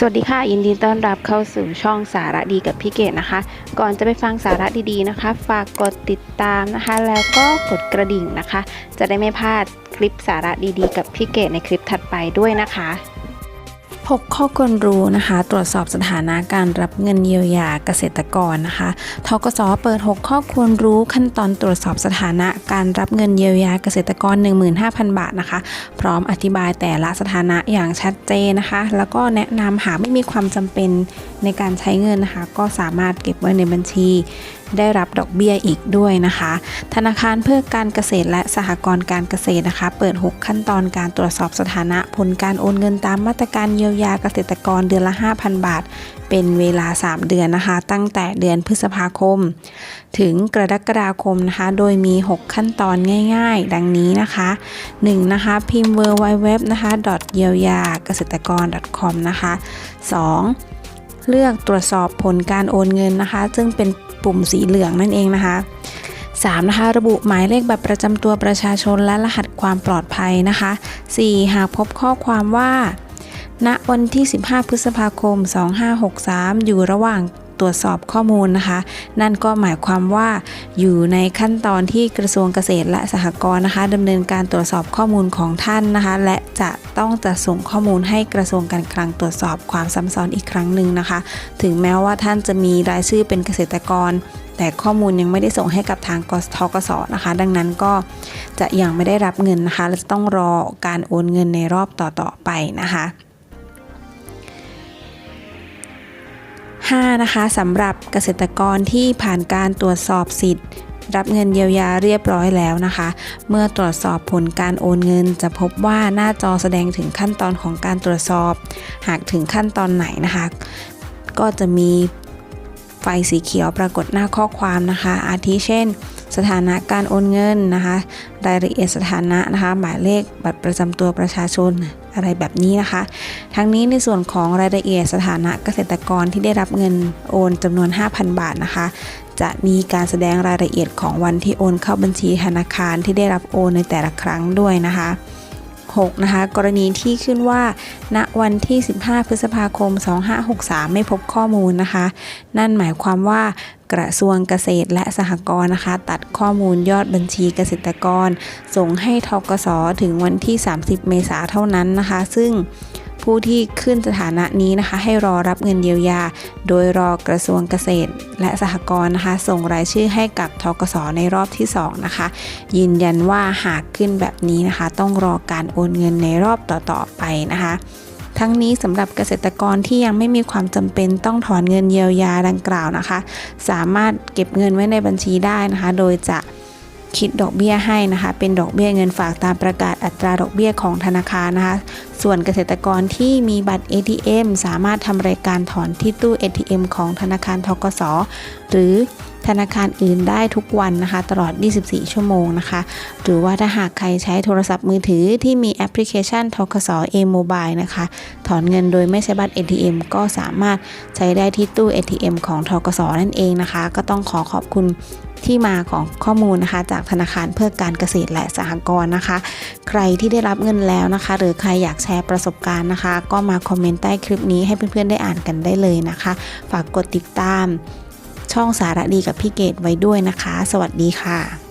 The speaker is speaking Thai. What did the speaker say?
สวัสดีค่ะยินดีต้อนรับเข้าสู่ช่องสาระดีกับพี่เกดนะคะ ก่อนจะไปฟังสาระดีๆนะคะ ฝากกดติดตามนะคะ แล้วก็กดกระดิ่งนะคะ จะได้ไม่พลาดคลิปสาระดีๆ กับพี่เกดในคลิปถัดไปด้วยนะคะ 6ข้อควรรู้นะคะ ตรวจสอบสถานะการรับเงินเยียวยาเกษตรกรนะคะทกสเปิด 6 ข้อควรรู้ขั้นตอนตรวจสอบสถานะการรับเงินเยียวยาเกษตรกร 15,000 บาทนะคะ พร้อมอธิบายแต่ละสถานะอย่างชัดเจนนะคะ แล้วก็แนะนำหากไม่มีความจำเป็นในการใช้เงินนะคะ ก็สามารถเก็บไว้ในบัญชี ได้รับดอกเบี้ยอีกด้วยนะคะ ธนาคารเพื่อการเกษตรและสหกรณ์การเกษตรนะคะ เปิด 6 ขั้นตอนการตรวจสอบสถานะผลการโอนเงินตามมาตรการเยียวยาเกษตรกรเดือนละ 5,000 บาท เป็นเวลา 3 เดือนนะคะ ตั้งแต่เดือนพฤษภาคม ถึงกรกฎาคมนะคะ โดยมี 6 ขั้นตอนง่าย ๆ ดังนี้นะคะ 1. นะคะ พิมพ์ w w w นะคะเยียวยาเกษตรกร .com นะคะ 2. เลือกตรวจสอบผลการโอนเงินนะคะ ซึ่งเป็นปุ่มสีเหลืองนั่นเองนะคะ 3. นะคะระบุหมายเลขบัตรประจำตัวประชาชนและรหัสความปลอดภัยนะคะ 4. หากพบข้อความว่า ณวันที่ 15 พฤษภาคม 2563 อยู่ระหว่าง ตรวจสอบข้อมูลนะคะ นั่นก็หมายความว่าอยู่ในขั้นตอนที่กระทรวงเกษตรและสหกรณ์นะคะดำเนินการตรวจสอบข้อมูลของท่านนะคะ และจะต้องจะส่งข้อมูลให้กระทรวงการคลังตรวจสอบความซ้ำซ้อนอีกครั้งหนึ่งนะคะ ถึงแม้ว่าท่านจะมีรายชื่อเป็นเกษตรกรแต่ข้อมูลยังไม่ได้ส่งให้กับทางกสทกสนะคะ ดังนั้นก็จะยังไม่ได้รับเงินนะคะและจะต้องรอการโอนเงินในรอบต่อๆไปนะคะ 5. นะคะสำหรับเกษตรกรที่ผ่านการตรวจสอบสิทธิ์ รับเงินเยียวยาเรียบร้อยแล้วนะคะ เมื่อตรวจสอบผลการโอนเงิน จะพบว่าหน้าจอแสดงถึงขั้นตอนของการตรวจสอบ หากถึงขั้นตอนไหนนะคะ ก็จะมีไฟสีเขียวปรากฏหน้าข้อความนะคะ อาทิเช่น สถานะการโอนเงินนะคะ รายละเอียดสถานะนะคะ หมายเลขบัตรประจำตัวประชาชนอะไรแบบนี้นะคะ ทั้งนี้ในส่วนของรายละเอียดสถานะเกษตรกรที่ได้รับเงินโอนจำนวน 5,000 บาทนะคะ จะมีการแสดงรายละเอียดของวันที่โอนเข้าบัญชีธนาคารที่ได้รับโอนในแต่ละครั้งด้วยนะคะ 6. นะคะ กรณีที่ขึ้นว่า ณ วันที่ 15 พฤษภาคม 2563 ไม่พบข้อมูลนะคะ นั่นหมายความว่ากระทรวงเกษตรและสหกรณ์นะคะ ตัดข้อมูลยอดบัญชีเกษตรกร ส่งให้ทกสถึงวันที่ 30 เมษาเท่านั้นนะคะ ซึ่ง ผู้ที่ขึ้นสถานะนี้นะคะ ให้รอรับเงินเยียวยา โดยรอกระทรวงเกษตร และสหกรณ์นะคะ ส่งรายชื่อให้กับทกสในรอบที่ 2 นะคะ ยืนยันว่าหากขึ้นแบบนี้นะคะ ต้องรอการโอนเงินในรอบต่อๆไปนะคะทั้งนี้สำหรับเกษตรกรที่ยังไม่มีความจำเป็นต้องถอนเงินเยียวยาดังกล่าวนะคะ สามารถเก็บเงินไว้ในบัญชีได้นะคะ โดยจะ คิดดอกเบี้ยให้นะคะ เป็นดอกเบี้ยเงินฝากตามประกาศอัตราดอกเบี้ยของธนาคารนะคะ ส่วนเกษตรกรที่มีบัตร ATM สามารถทำรายการถอนที่ตู้ ATM ของธนาคารทกสหรือธนาคารอื่นได้ทุกวันนะคะ ตลอด 24 ชั่วโมงนะคะ หรือว่าถ้าหากใครใช้โทรศัพท์มือถือที่มีแอปพลิเคชันทกส A-Mobile นะคะ ถอนเงินโดยไม่ใช้บัตร ATM ก็สามารถใช้ได้ที่ตู้ ATM ของทกสนั่นเองนะคะ ก็ต้องขอขอบคุณ ที่มาของข้อมูลนะคะจากธนาคารเพื่อการเกษตรและสหกรณ์นะคะ ใครที่ได้รับเงินแล้วนะคะ หรือใครอยากแชร์ประสบการณ์นะคะ ก็มาคอมเมนต์ใต้คลิปนี้ให้เพื่อนๆได้อ่านกันได้เลยนะคะ ฝากกดติดตามช่องสาระดีกับพี่เกดไว้ด้วยนะคะ สวัสดีค่ะ